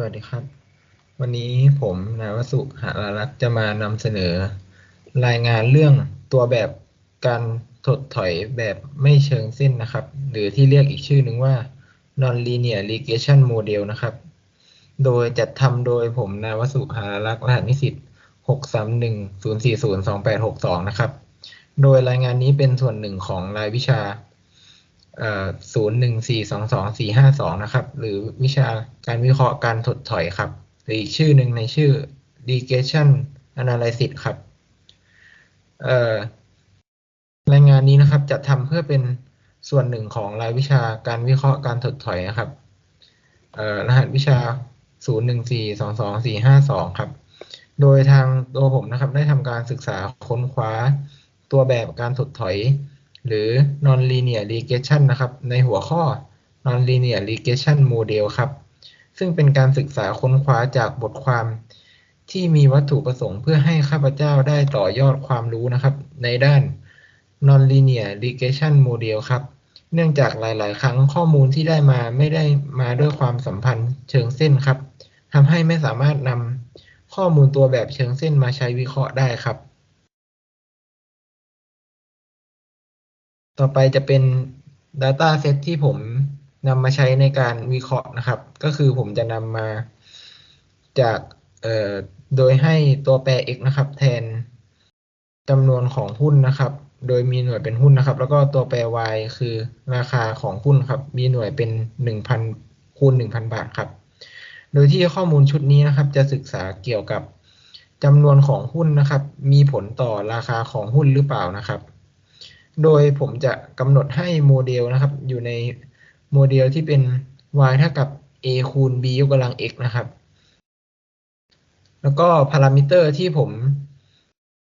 สวัสดีครับ วันนี้ผมนายวสุหารารักษ์จะมานำเสนอ รายงานเรื่องตัวแบบการถดถอยแบบไม่เชิงเส้นนะครับ หรือที่เรียกอีกชื่อหนึ่งว่า non-linear regression model นะครับ โดยจัดทำโดยผมนายวสุหารารักษ์รหัสนิสิต6310402862นะครับ โดยรายงานนี้เป็นส่วนหนึ่งของรายวิชา ศูนย์หนึ่งสี่สองสองสี่ห้าสองนะครับ หรือวิชาการวิเคราะห์การถดถอยครับหรืออีกชื่อหนึ่งในชื่อ regression analysis ครับรายงานนี้นะครับจะทำเพื่อเป็นส่วนหนึ่งของรายวิชาการวิเคราะห์การถดถอยนะครับรหัสวิชา 01422452 ครับ โดยทางตัวผมนะครับได้ทำการศึกษาค้นคว้าตัวแบบการถดถอย หรือ nonlinear regression นะครับ ในหัวข้อ nonlinear regression model ครับ ซึ่งเป็นการศึกษาค้นคว้าจากบทความที่มีวัตถุประสงค์เพื่อให้ข้าพเจ้าได้ต่อยอดความรู้นะครับ ในด้าน nonlinear regression model ครับ เนื่องจากหลาย ๆ ครั้งข้อมูลที่ได้มาไม่ได้มาด้วยความสัมพันธ์เชิงเส้นครับทำให้ไม่สามารถนำข้อมูลตัวแบบเชิงเส้นมาใช้วิเคราะห์ได้ครับ ต่อไปจะเป็น Data Set ที่ผมนำมาใช้ในการวิเคราะห์นะครับ ก็คือผมจะนำมาจากโดยให้ตัวแปร x นะครับ แทนจำนวนของหุ้นนะครับ โดยมีหน่วยเป็นหุ้นนะครับ แล้วก็ตัวแปร y คือราคาของหุ้นครับ มีหน่วยเป็น 1,000คูณ1,000 บาทครับ โดยที่ข้อมูลชุดนี้นะครับ จะศึกษาเกี่ยวกับจำนวนของหุ้นนะครับ มีผลต่อราคาของหุ้นหรือเปล่านะครับ โดยผมจะกำหนดให้โมเดลนะครับ อยู่ในโมเดลที่เป็น y เท่ากับ a คูณ b ยกกำลัง x นะครับ แล้วก็พารามิเตอร์ที่ผม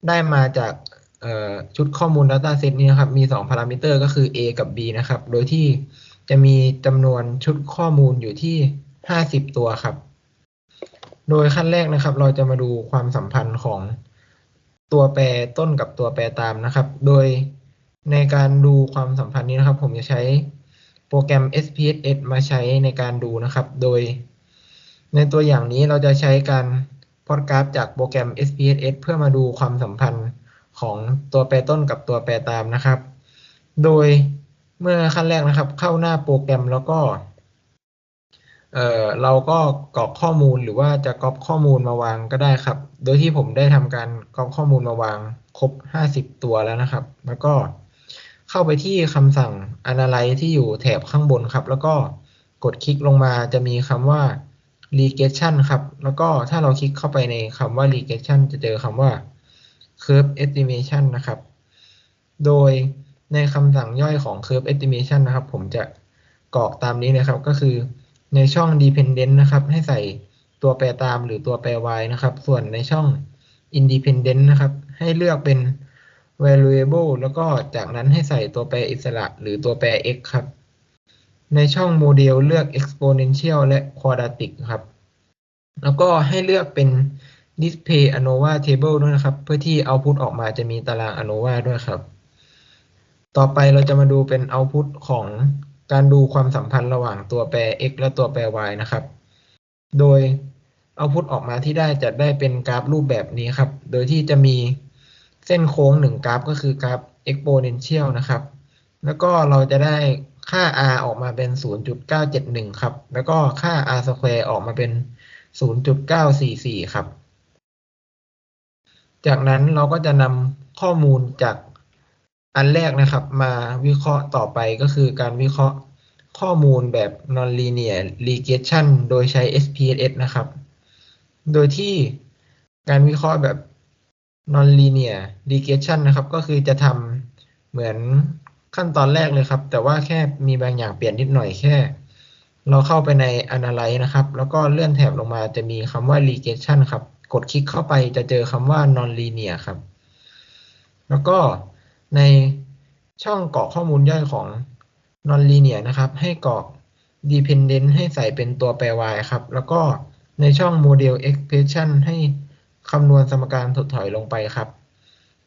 ได้มาจากชุดข้อมูล Data Set นี้นะครับ มี 2 พารามิเตอร์ก็คือ a กับ b นะครับ โดยที่จะมีจำนวนชุดข้อมูลอยู่ที่ 50 ตัวครับ โดยขั้นแรกนะครับ เราจะมาดูความสัมพันธ์ของตัวแปรต้นกับตัวแปรตามนะครับ โดย ในการดูความสัมพันธ์นี้นะครับ ผมจะใช้โปรแกรม SPSS มาใช้ในการดูนะครับ โดย ในตัวอย่างนี้เราจะใช้การพอดกราฟจากโปรแกรม SPSS เพื่อมาดูความสัมพันธ์ของตัวแปรต้นกับตัวแปรตามนะครับ โดยเมื่อขั้นแรกนะครับ เข้าหน้าโปรแกรมแล้วก็ เอ่อเราก็กรอกข้อมูลหรือว่าจะก๊อปข้อมูลมาวางก็ได้ครับ โดยที่ผมได้ทำการก๊อปข้อมูลมาวางครบ 50 ตัวแล้วนะครับ แล้วก็ เข้าไปที่คำสั่ง Analyze ที่อยู่แถบข้างบนครับ แล้วก็กดคลิกลงมาจะมีคำว่า regression ครับ แล้วก็ถ้าเราคลิกเข้าไปในคำว่า regression จะเจอคำว่า curve estimation นะครับ โดยในคำสั่งย่อยของ curve estimation นะครับ ผมจะกรอกตามนี้นะครับ ก็คือในช่อง dependent นะครับ ให้ใส่ตัวแปรตามหรือตัวแปร y นะครับ ส่วนในช่อง independent นะครับ ให้เลือกเป็น variable แล้วก็จากนั้นให้ใส่ตัวแปรอิสระหรือตัวแปร x ครับ ในช่องโมเดลเลือก exponential และ quadratic ครับ แล้วก็ให้เลือกเป็น display ANOVA table ด้วยนะครับ เพื่อที่ output ออกมาจะมีตาราง ANOVA ด้วยครับ ต่อไปเราจะมาดูเป็น output ของการดูความสัมพันธ์ระหว่างตัวแปร x และตัวแปร y นะครับ โดย output ออกมาที่ได้จะได้เป็นกราฟรูปแบบนี้ครับ โดยที่จะมี เส้นโค้งหนึ่งกราฟก็คือกราฟ exponential นะครับ แล้วก็เราจะได้ค่า r ออกมาเป็น 0.971 ครับ แล้วก็ค่า r square ออกมาเป็น 0.944 ครับ จากนั้นเราก็จะนำข้อมูลจากอันแรกนะครับ มาวิเคราะห์ต่อไปก็คือการวิเคราะห์ข้อมูลแบบ nonlinear regression โดยใช้ SPSS นะครับ โดยที่การวิเคราะห์แบบ non-linear regression นะครับ ก็คือจะทำเหมือนขั้นตอนแรกเลยครับ แต่ว่าแค่มีบางอย่างเปลี่ยนนิดหน่อยแค่ เราเข้าไปใน analyze นะครับ แล้วก็เลื่อนแถบลงมาจะมีคำว่า regression ครับ กดคลิกเข้าไปจะเจอคำว่า non-linear ครับ แล้วก็ในช่องกรอกข้อมูลย่อยของ non-linear นะครับ ให้กรอก dependent ให้ใส่เป็นตัวแปร y ครับ แล้วก็ในช่อง model expression ให้ คำนวณสมการถดถอยลงไปครับ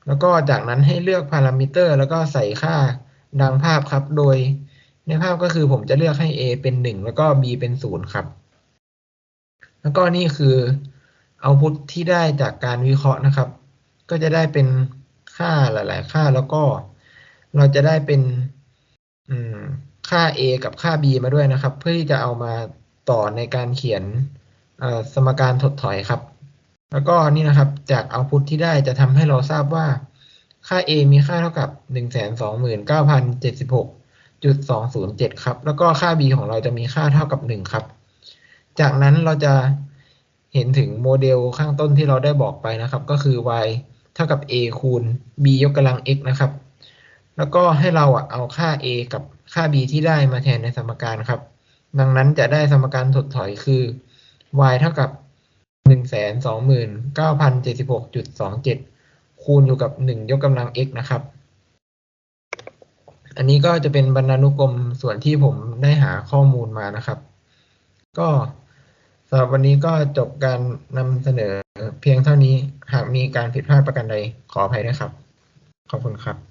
แล้วก็จากนั้นให้เลือกพารามิเตอร์แล้วก็ใส่ค่าดังภาพครับ โดยในภาพก็คือผมจะเลือกให้ a เป็น 1 แล้วก็ b เป็น 0 ครับ แล้วก็นี่คือเอาพุทที่ได้จากการวิเคราะห์นะครับ ก็จะได้เป็นค่าหลาย ๆ ค่าแล้วก็เราจะได้เป็นค่า a กับค่า b มาด้วยนะครับ เพื่อที่จะเอามาต่อในการเขียนสมการถดถอยครับ แล้วก็นี่นะครับ จากเอาพุทที่ได้จะทำให้เราทราบว่า ค่า a มีค่าเท่ากับหนึ่งแสนสองหมื่นเก้าพันเจ็ดสิบหกจุดสองศูนย์เจ็ดครับ แล้วก็ค่า b ของเราจะมีค่าเท่ากับหนึ่งครับ จากนั้นเราจะเห็นถึงโมเดลข้างต้นที่เราได้บอกไปนะครับ ก็คือ y เท่ากับ a คูณ b ยกกำลัง x นะครับ แล้วก็ให้เราอะเอาค่า a กับค่า b ที่ได้มาแทนในสมการครับ ดังนั้นจะได้สมการถดถอยคือ y เท่ากับ หนึ่งแสนสองหมื่นเก้าพันเจ็ดสิบหกจุดสองเจ็ดคูณอยู่กับหนึ่งยกกำลัง x นะครับ อันนี้ก็จะเป็นบรรณานุกรมส่วนที่ผมได้หาข้อมูลมานะครับ ก็สำหรับวันนี้ก็จบการนำเสนอเพียงเท่านี้ หากมีการผิดพลาดประการใดขออภัยด้วยครับ ขอบคุณครับ